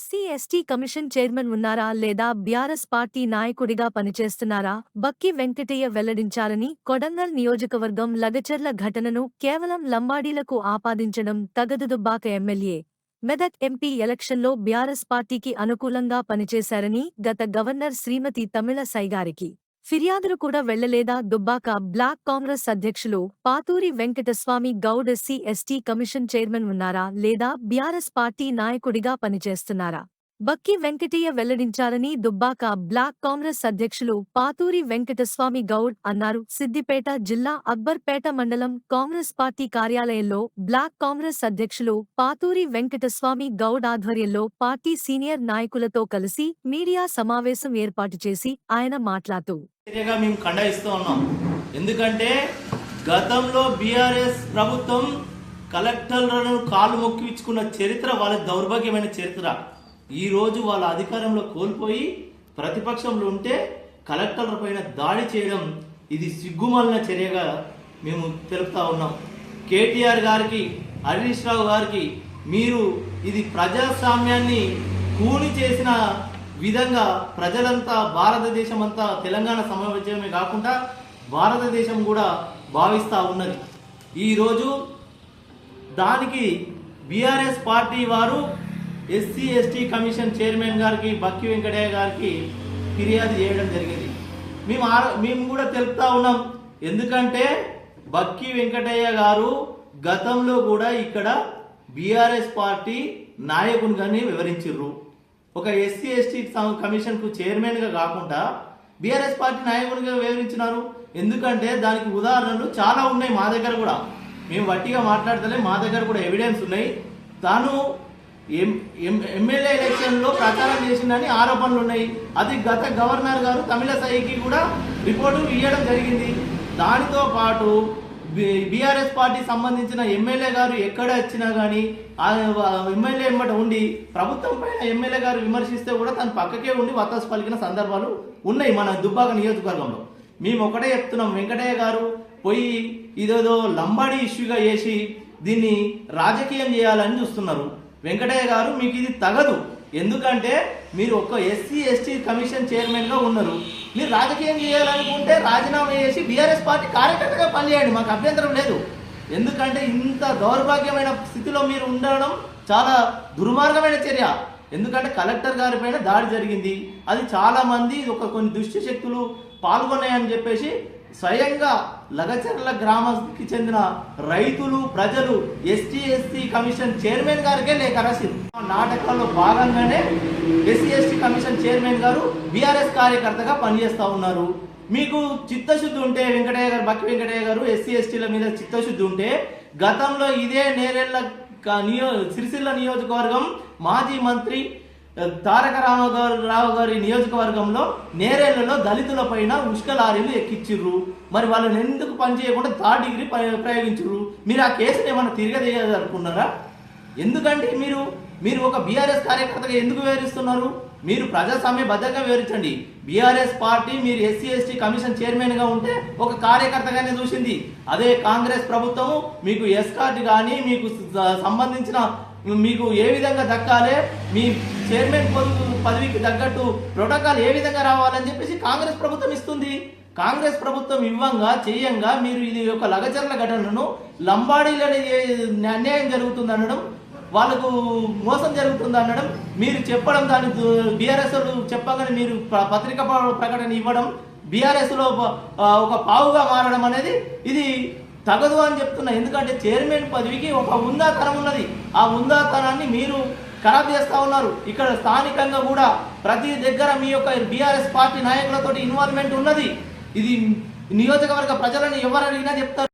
SC ST commission chairman ఉన్నారా లేదా BRS party నాయకుడిగా పనిచేస్తున్నారా? బక్కి వెంకటయ్య వెల్లడించారని కొడంగల్ నియోజకవర్గం లగచర్ల ఘటనను కేవలం లంబాడీలకు ఆపాదించడం తగదుదుబ్బాక ఎమ్మెల్యే. మెదక్ ఎంపీ ఎలక్షన్లో బీఆర్ఎస్ పార్టీకి అనుకూలంగా పనిచేశారని గత గవర్నర్ శ్రీమతి తమిళ సైగారికి. ఫిర్యాదులు కూడా వెళ్ళలేదా? దుబ్బాక బ్లాక్ కాంగ్రెస్ అధ్యక్షులు Pathuri Venkataswamy Goud SC ST commission chairman ఉన్నారా? లేదా బీఆర్ఎస్ పార్టీ నాయకుడిగా పనిచేస్తున్నారా? బక్కి వెంకటయ్య వెల్లడించాలని దుబ్బాక బ్లాక్ కాంగ్రెస్ అధ్యక్షులు పాతూరి వెంకటస్వామి గౌడ్ అన్నారు. సిద్దిపేట జిల్లా అక్బర్పేట మండలం కాంగ్రెస్ పార్టీ కార్యాలయంలో బ్లాక్ కాంగ్రెస్ అధ్యక్షులు పాతూరి వెంకటస్వామి గౌడ్ ఆధ్వర్యంలో పార్టీ సీనియర్ నాయకులతో కలిసి మీడియా సమావేశం ఏర్పాటు చేసి ఆయన మాట్లాడుతూ. మేము ఉన్నాం. ఎందుకంటే గతంలో బీఆర్ఎస్ ప్రభుత్వం కలెక్టర్లను కాలు మొక్కించుకున్న చరిత్ర వాళ్ళ దౌర్భాగ్యమైన చరిత్ర. ఈరోజు వాళ్ళ అధికారంలో కోల్పోయి ప్రతిపక్షంలో ఉంటే కలెక్టర్ల పైన దాడి చేయడం ఇది సిగ్గుమలిన చర్యగా మేము తెలుపుతా ఉన్నాం. కేటీఆర్ గారికి హరీష్ రావు గారికి మీరు ఇది ప్రజాస్వామ్యాన్ని కూని చేసిన విధంగా ప్రజలంతా భారతదేశం అంతా తెలంగాణ సమావేశమే కాకుండా భారతదేశం కూడా భావిస్తూ ఉన్నది. ఈరోజు దానికి బీఆర్ఎస్ పార్టీ వారు ఎస్సీ ఎస్టీ కమిషన్ చైర్మన్ గారికి బక్కి వెంకటయ్య గారికి ఫిర్యాదు చేయడం జరిగింది. మేము మేము కూడా తెలుపుతా ఉన్నాం. ఎందుకంటే బక్కి వెంకటయ్య గారు గతంలో కూడా ఇక్కడ బీఆర్ఎస్ పార్టీ నాయకునిగానే వివరించారు ఒక ఎస్సీ ఎస్టీ కమిషన్కు చైర్మన్గా కాకుండా బీఆర్ఎస్ పార్టీ నాయకునిగా వివరించినారు. ఎందుకంటే దానికి ఉదాహరణలు చాలా ఉన్నాయి మా దగ్గర కూడా. మేము వట్టిగా మాట్లాడతలే మా దగ్గర కూడా ఎవిడెన్స్ ఉన్నాయి. తాను ఎమ్మెల్యే ఎలక్షన్లో ప్రచారం చేసిందని ఆరోపణలు ఉన్నాయి. అది గత గవర్నర్ గారు తమిళసైకి కూడా రిపోర్టు ఇవ్వడం జరిగింది. దానితో పాటు బీఆర్ఎస్ పార్టీ సంబంధించిన ఎమ్మెల్యే గారు ఎక్కడ వచ్చినా కానీ ఎమ్మెల్యే ఎమ్మట ఉండి ప్రభుత్వం పైన ఎమ్మెల్యే గారు విమర్శిస్తే కూడా తను పక్కకే ఉండి వత్తాసు పలికిన సందర్భాలు ఉన్నాయి మన దుబ్బాక నియోజకవర్గంలో. మేము ఒకటే చెప్తున్నాం వెంకటయ్య గారు పోయి ఇదేదో లంబాడి ఇష్యూగా చేసి దీన్ని రాజకీయం చేయాలని చూస్తున్నారు. వెంకటయ్య గారు మీకు ఇది తగదు. ఎందుకంటే మీరు ఒక ఎస్సీ ఎస్టీ కమిషన్ చైర్మన్గా ఉన్నారు. మీరు రాజకీయం చేయాలనుకుంటే రాజీనామా చేసి బీఆర్ఎస్ పార్టీ కార్యకర్తగా పనిచేయండి. మాకు అభ్యంతరం లేదు. ఎందుకంటే ఇంత దౌర్భాగ్యమైన స్థితిలో మీరు ఉండడం చాలా దుర్మార్గమైన చర్య. ఎందుకంటే కలెక్టర్ గారి పైన దాడి జరిగింది. అది చాలామంది ఒక కొన్ని దుష్ట శక్తులు పాల్గొన్నాయని చెప్పేసి స్వయంగా లగచర్ల గ్రామానికి చెందిన రైతులు ప్రజలు ఎస్టీ ఎస్టీ కమిషన్ చైర్మన్ గారికే లేఖ రాసింది. ఆ నాటకాల్లో భాగంగానే ఎస్సీ ఎస్టీ కమిషన్ చైర్మన్ గారు బీఆర్ఎస్ కార్యకర్తగా పనిచేస్తూ ఉన్నారు. మీకు చిత్తశుద్ధి ఉంటే వెంకటయ్య గారు బక్కి వెంకటయ్య గారు ఎస్సీ ఎస్టీల మీద చిత్తశుద్ధి ఉంటే గతంలో ఇదే నేరేళ్ళ నియో సిరిసిల్ల నియోజకవర్గం మాజీ మంత్రి తారక రామారావు రావు గారి నియోజకవర్గంలో నేరేళ్ళలో దళితుల పైన ఉష్క లారీలు ఎక్కిచ్చిర్రు మరి వాళ్ళని ఎందుకు పనిచేయకుండా థర్డ్ డిగ్రీ ప్రయోగించరు మీరు ఆ కేసుని ఏమైనా తిరగదేయాలనుకున్నారా? ఎందుకంటే మీరు మీరు ఒక బీఆర్ఎస్ కార్యకర్తగా ఎందుకు వివరిస్తున్నారు మీరు ప్రజాస్వామ్య భద్రంగా వివరించండి బీఆర్ఎస్ పార్టీ మీరు ఎస్సీ ఎస్టీ కమిషన్ చైర్మన్గా ఉంటే ఒక కార్యకర్తగానే చూసింది. అదే కాంగ్రెస్ ప్రభుత్వము మీకు ఎస్కాట్ కానీ మీకు సంబంధించిన మీకు ఏ విధంగా దక్కాలి మీ చైర్మన్ పదవికి తగ్గట్టు ప్రోటోకాల్ ఏ విధంగా రావాలని చెప్పేసి కాంగ్రెస్ ప్రభుత్వం ఇస్తుంది. కాంగ్రెస్ ప్రభుత్వం ఇవ్వంగా చేయంగా మీరు ఇది ఒక లగచర్ల ఘటనను లంబాడీలని అన్యాయం జరుగుతుంది అనడం వాళ్ళకు మోసం జరుగుతుంది అనడం మీరు చెప్పడం దాని బీఆర్ఎస్ చెప్పగానే మీరు ప- పత్రికా ప్రకటన ఇవ్వడం బీఆర్ఎస్లో ఒక పావుగా మారడం అనేది ఇది తగదు అని చెప్తున్నా. ఎందుకంటే చైర్మన్ పదవికి ఒక ఉందాతనం ఉన్నది. ఆ ఉందాతనాన్ని మీరు ఖరాబ్ చేస్తా ఉన్నారు. ఇక్కడ స్థానికంగా కూడా ప్రతి దగ్గర మీ యొక్క బీఆర్ఎస్ పార్టీ నాయకులతోటి ఇన్వాల్వ్మెంట్ ఉన్నది. ఇది నియోజకవర్గ ప్రజలను ఎవరు అడిగినా చెప్తారు.